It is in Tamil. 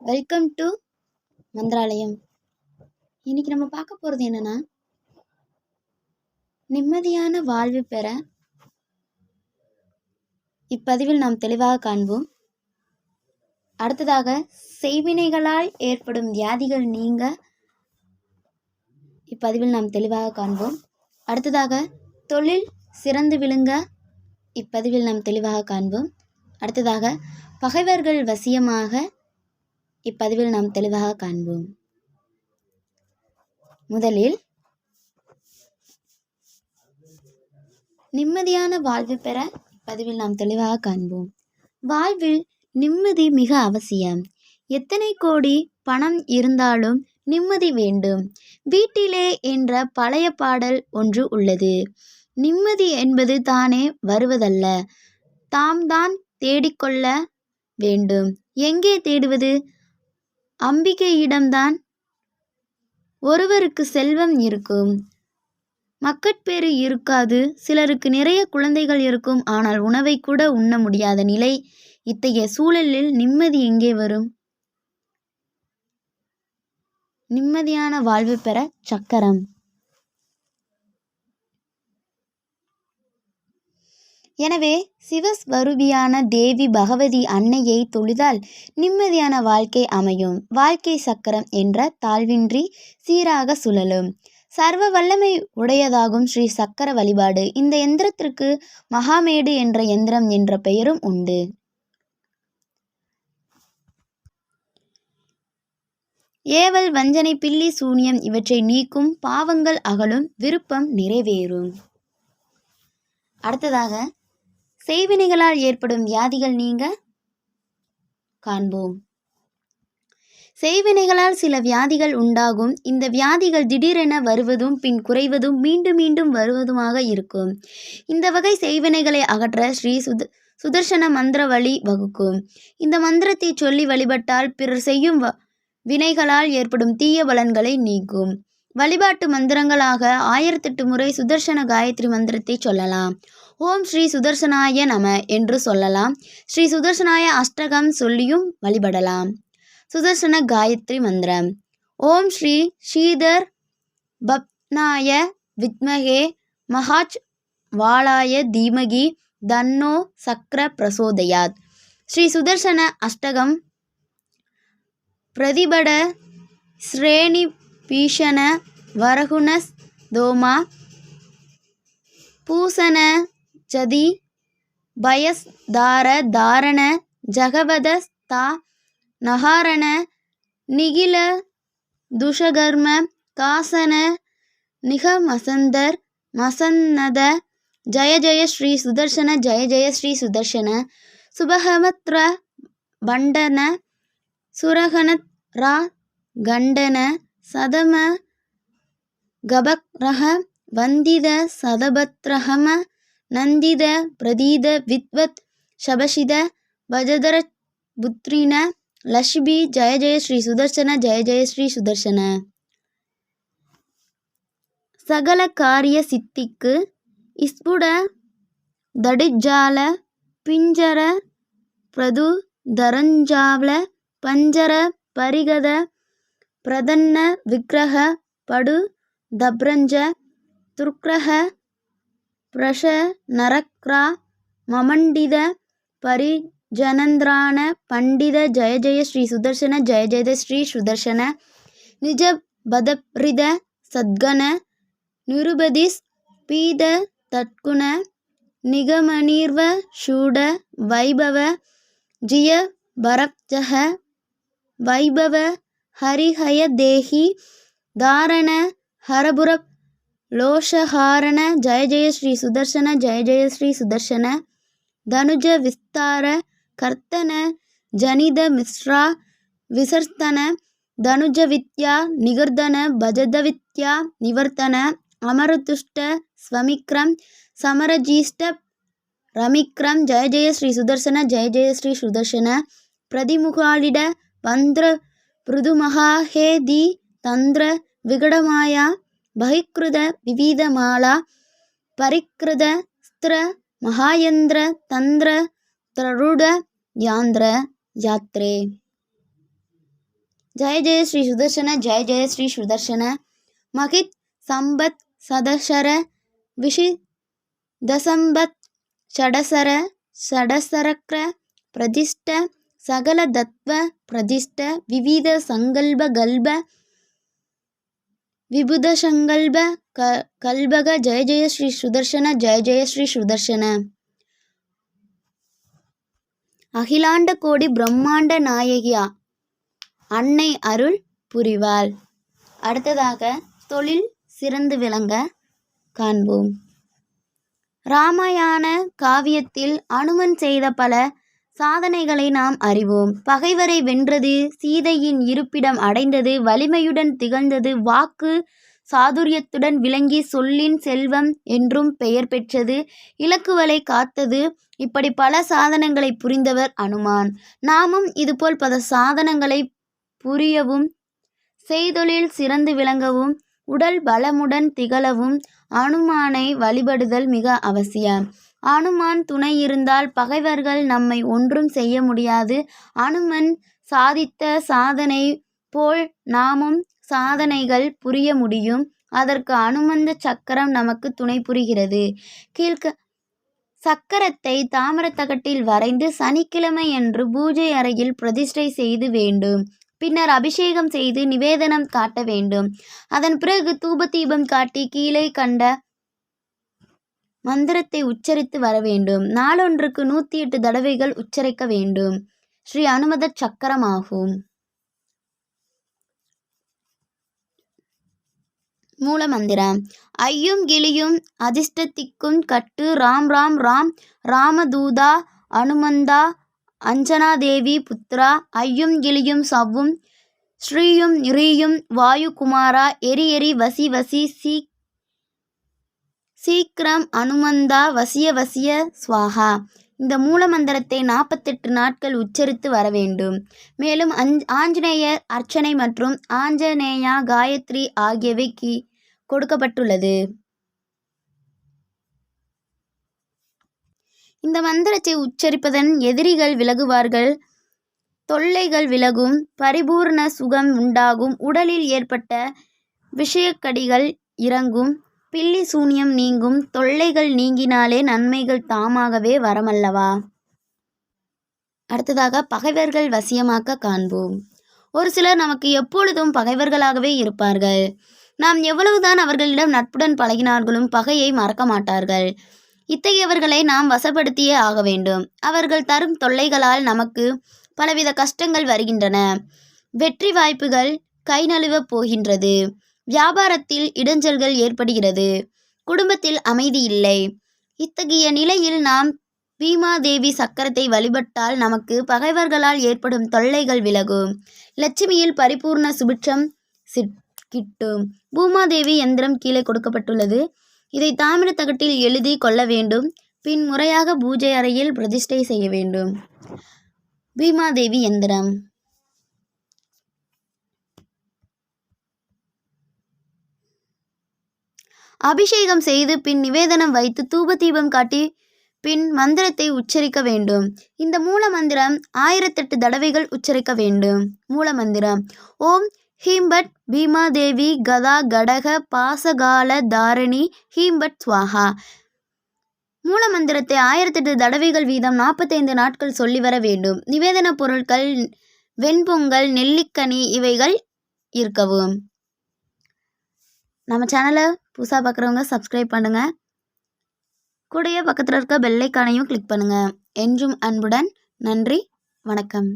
Welcome to Mantralayam. இன்னைக்கு நம்ம பார்க்க போகிறது என்னன்னா நிம்மதியான வாழ்வு பெற இப்பதிவில் நாம் தெளிவாக காண்போம். அடுத்ததாக செய்வினைகளால் ஏற்படும் வியாதிகள் நீங்க இப்பதிவில் நாம் தெளிவாக காண்போம். அடுத்ததாக தொழில் சிறந்து விழுங்க இப்பதிவில் நாம் தெளிவாக காண்போம். அடுத்ததாக பகைவர்கள் வசியமாக இப்பதிவில் நாம் தெளிவாக காண்போம். முதலில் நிம்மதியான வாழ்வு பெற இப்பதிவில் நாம் தெளிவாக காண்போம். வாழ்வில் நிம்மதி மிக அவசியம். எத்தனை கோடி பணம் இருந்தாலும் நிம்மதி வேண்டும். வீட்டிலே என்ற பழைய பாடல் ஒன்று உள்ளது. நிம்மதி என்பது தானே வருவதல்ல. தாம் தான் தேடிக்கொள்ள வேண்டும். எங்கே தேடுவது? அம்பிகையிடம்தான் ஒருவருக்கு செல்வம் இருக்கும். மக்கட்பேறு இருக்காது சிலருக்கு நிறைய குழந்தைகள் இருக்கும் ஆனால் உணவை கூட உண்ண முடியாத நிலை இத்தகைய சூழலில் நிம்மதி எங்கே வரும்? நிம்மதியான வாழ்வு பெற சக்கரம். எனவே சிவஸ்வரூபியான தேவி பகவதி அன்னையை தொழுதால் நிம்மதியான வாழ்க்கை அமையும். வாழ்க்கை சக்கரம் என்ற தாழ்வின்றி சீராக சுழலும். சர்வ வல்லமை உடையதாகும் ஸ்ரீ சக்கர வழிபாடு. இந்த எந்திரத்திற்கு மகாமேடு என்ற எந்திரம் என்ற பெயரும் உண்டு. ஏவல் வஞ்சனை பில்லி சூனியம் இவற்றை நீக்கும் பாவங்கள் அகலும் விருப்பம் நிறைவேறும். அடுத்ததாக செய்வினைகளால் ஏற்படும் வியாதிகள் நீங்க? காண்போம். செய்வினைகளால் சில வியாதிகள் உண்டாகும். இந்த வியாதிகள் திடீரென வருவதும் பின் குறைவதும் மீண்டும் மீண்டும் வருவதுமாக இருக்கும். இந்த வகை செய்வினைகளை அகற்ற ஸ்ரீ சுத சுதர்சன மந்திர வழி வகுக்கும். இந்த மந்திரத்தை சொல்லி வழிபட்டால் பிறர் செய்யும் வ வினைகளால் ஏற்படும் தீய பலன்களை நீக்கும். வழிபாட்டு மந்திரங்களாக ஆயிரத்தெட்டு முறை சுதர்சன காயத்ரி மந்திரத்தை சொல்லலாம். ஓம் ஸ்ரீ சுதர்சனாய நம என்று சொல்லலாம். ஸ்ரீ சுதர்சனாய அஷ்டகம் சொல்லியும் வழிபடலாம். சுதர்சன காயத்ரி மந்திரம். ஓம் ஸ்ரீ ஸ்ரீதர் பப்னாய வித்மகே மகாஜ் வாளாய தீமகி தன்னோ சக்ர பிரசோதயாத். ஸ்ரீ சுதர்சன அஷ்டகம் பிரதிபட ஸ்ரேணி பீஷண வரகுணஸ் தோமா பூசண ஜதி பயஸ் தார தாரண ஜகவத ஸ்தா நகாரண நிகில துஷகர்ம காசன நிகமசந்தர் மசன்னத ஜய ஜய ஸ்ரீ சுதர்சன ஜய ஜய ஸ்ரீ சுதர்சன சுபகமத்ர பண்டன சுரகணத்ரா கண்டன சதம கபக்ரஹ வந்தித சதபத்ரஹம நந்தித பிரதீத வித்வத் ಶಬಶಿದ ಭಜದರ புத்ரின லஷ்பி ஜய ஜய ஸ்ரீ சுதர்சன ஜய ஜய ஸ்ரீ சுதர்சன சகல காரிய சித்திக்கு இஸ்புட தடிஜால பிஞ்சர பிரது தரஞ்சாவல பஞ்சர பரிகத பிரதன்ன விக்கிரக படு தப்ரஞ்ச துர்க்ரஹ பிரஷ நரக்ரா மமண்டித பரிஜனந்திரான பண்டித ஜய ஜய ஸ்ரீ சுதர்சன ஜய ஜய ஸ்ரீ சுதர்சன நிஜ பதப்ரித சத்கன நிருபதிஸ் பீத தட்குண நிகமனீர்வ ஷூட வைபவ ஜிய பரப்ஜக வைபவ ஹரிஹய தேஹி தாரண ஹரபுரப் லோஷஹாரண ஜய ஜெய ஸ்ரீ சுதர்சன ஜய ஜெய ஸ்ரீ சுதர்சன. தனுஜ விஸ்தார கர்த்தன ஜனித மிஸ்ரா விசர்த்தன. தனுஜ வித்யா நிகர்தன பஜத வித்யா நிவர்த்தன. அமரதுஷ்ட ஸ்வமிக்ரம் சமரஜீஷ்ட ரமிக்ரம். ஜய ஜெய ஸ்ரீ சுதர்சன ஜெய ஜெய ஸ்ரீ சுதர்சன. பிரதிமுகாலிட வந்திர பிருதுமகா ஹே தி தந்திர விகடமாயா బహికృత వివిధమాల పరికృత స్త్ర మహాయంత్ర తంత్ర త్రరుడ యాంత్ర యాత్రే జయ జయ శ్రీ సుదర్శన జయ జయ శ్రీ సుదర్శన మహిత్ సంబత్ సదశర విషి దసంబత్ ஷடசர சடசரக்ர பிரதிஷ்ட சகல தத்வ பிரதிஷ்ட விவித சங்கல்ப கல்ப விபுத சங்கல்ப க கல்பக ஜெய ஜெய ஸ்ரீ சுதர்ஷன ஜெய ஜெய ஸ்ரீ சுதர்சன. அகிலாண்ட கோடி பிரம்மாண்ட நாயகியா அன்னை அருள் புரிவாள். அடுத்ததாக தொழில் சிறந்து விளங்க காண்போம். ராமாயண காவியத்தில் அனுமன் செய்த பல சாதனைகளை நாம் அறிவோம். பகைவரை வென்றது சீதையின் இருப்பிடம் அடைந்தது வலிமையுடன் திகழ்ந்தது வாக்கு சாதுரியத்துடன் விளங்கி சொல்லின் செல்வம் என்றும் பெயர் பெற்றது இலக்குவலை காத்தது. இப்படி பல சாதனங்களை புரிந்தவர் அனுமான். நாமும் இதுபோல் பல சாதனங்களை புரியவும் செய்தொழில் சிறந்து விளங்கவும் உடல் பலமுடன் திகழவும் அனுமானை வழிபடுதல் மிக அவசியம். அனுமான் துணை இருந்தால் பகைவர்கள் நம்மை ஒன்றும் செய்ய முடியாது. அனுமன் சாதித்த சாதனை போல் நாமும் சாதனைகள் புரிய முடியும். அதற்கு அனுமந்த சக்கரம் நமக்கு துணை புரிகிறது. கீழ்க சக்கரத்தை தாமிரத்தகட்டில் வரைந்து சனிக்கிழமை என்று பூஜை அறையில் பிரதிஷ்டை செய்து வேண்டும். பின்னர் அபிஷேகம் செய்து நிவேதனம் காட்ட வேண்டும். அதன் பிறகு தூப தீபம் காட்டி கீழே கண்ட மந்திரத்தை உச்சரித்து வர வேண்டும் நாளொன்றுக்கு நூற்றி எட்டு தடவைகள் உச்சரிக்க வேண்டும். ஸ்ரீ அனுமத சக்கரமாகும். மூலமந்திரம். ஐயும் கிளியும் அதிர்ஷ்டத்திக்கும் கட்டு ராம் ராம் ராம் ராமதூதா அனுமந்தா அஞ்சனா தேவி புத்ரா ஐயும் கிளியும் சவ்வும் ஸ்ரீயும் ரீயும் வாயுகுமாரா எரி எரி வசி வசி சீ சீக்கிரம் அனுமந்தா வசிய வசிய ஸ்வாகா இந்த மூலமந்திரத்தை நாற்பத்தெட்டு நாட்கள் உச்சரித்து வர வேண்டும். மேலும் அஞ் ஆஞ்சநேயர் அர்ச்சனை மற்றும் ஆஞ்சநேயா காயத்ரி ஆகியவை கி கொடுக்கப்பட்டுள்ளது. இந்த மந்திரத்தை உச்சரிப்பதன் எதிரிகள் விலகுவார்கள். தொல்லைகள் விலகும். பரிபூர்ண சுகம் உண்டாகும். உடலில் ஏற்பட்ட விஷயக்கடிகள் இறங்கும். பில்லி சூனியம் நீங்கும் தொல்லைகள் நீங்கினாலே நன்மைகள் தாமாகவே வரமல்லவா? அடுத்ததாக பகைவர்கள் வசியமாக்க காண்போம். ஒரு சிலர் நமக்கு எப்பொழுதும் பகைவர்களாகவே இருப்பார்கள். நாம் எவ்வளவுதான் அவர்களிடம் நட்புடன் பழகினார்களும் பகையை மறக்க மாட்டார்கள். இத்தகையவர்களை நாம் வசப்படுத்தியே ஆக வேண்டும். அவர்கள் தரும் தொல்லைகளால் நமக்கு பலவித கஷ்டங்கள் வருகின்றன. வெற்றி வாய்ப்புகள் கை நழுவப் போகின்றது. வியாபாரத்தில் இடைஞ்சல்கள் ஏற்படுகிறது. குடும்பத்தில் அமைதி இல்லை. இத்தகைய நிலையில் நாம் பீமாதேவி சக்கரத்தை வழிபட்டால் நமக்கு பகைவர்களால் ஏற்படும் தொல்லைகள் விலகும். லட்சுமியில் பரிபூர்ண சுபிட்சம் கிட்டும். பூமாதேவி எந்திரம் கீழே கொடுக்கப்பட்டுள்ளது. இதை தாமிர தகட்டில் எழுதி கொள்ள வேண்டும். பின் முறையாக பூஜை அறையில் பிரதிஷ்டை செய்ய வேண்டும். பீமாதேவி எந்திரம். அபிஷேகம் செய்து பின் நிவேதனம் வைத்து தூப தீபம் காட்டி பின் மந்திரத்தை உச்சரிக்க வேண்டும். இந்த மூல மந்திரம் ஆயிரத்தெட்டு தடவைகள் உச்சரிக்க வேண்டும். மூல மந்திரம். ஓம் ஹீம்பட் பீமாதேவி கதா கடக பாசகால தாரணி ஹீம்பட் ஸ்வாஹா. மூல மந்திரத்தை ஆயிரத்தெட்டு தடவைகள் வீதம் நாற்பத்தைந்து நாட்கள் சொல்லி வர வேண்டும். நிவேதன பொருட்கள் வெண்பொங்கல் நெல்லிக்கனி இவைகள் இருக்கவும். நம்ம சேனலை புதுசாக பார்க்குறவங்க சப்ஸ்கிரைப் பண்ணுங்கள் கூடயே பக்கத்தில் இருக்க பெல்லைக்கானையும் கிளிக் பண்ணுங்கள் என்றும் அன்புடன் நன்றி வணக்கம்.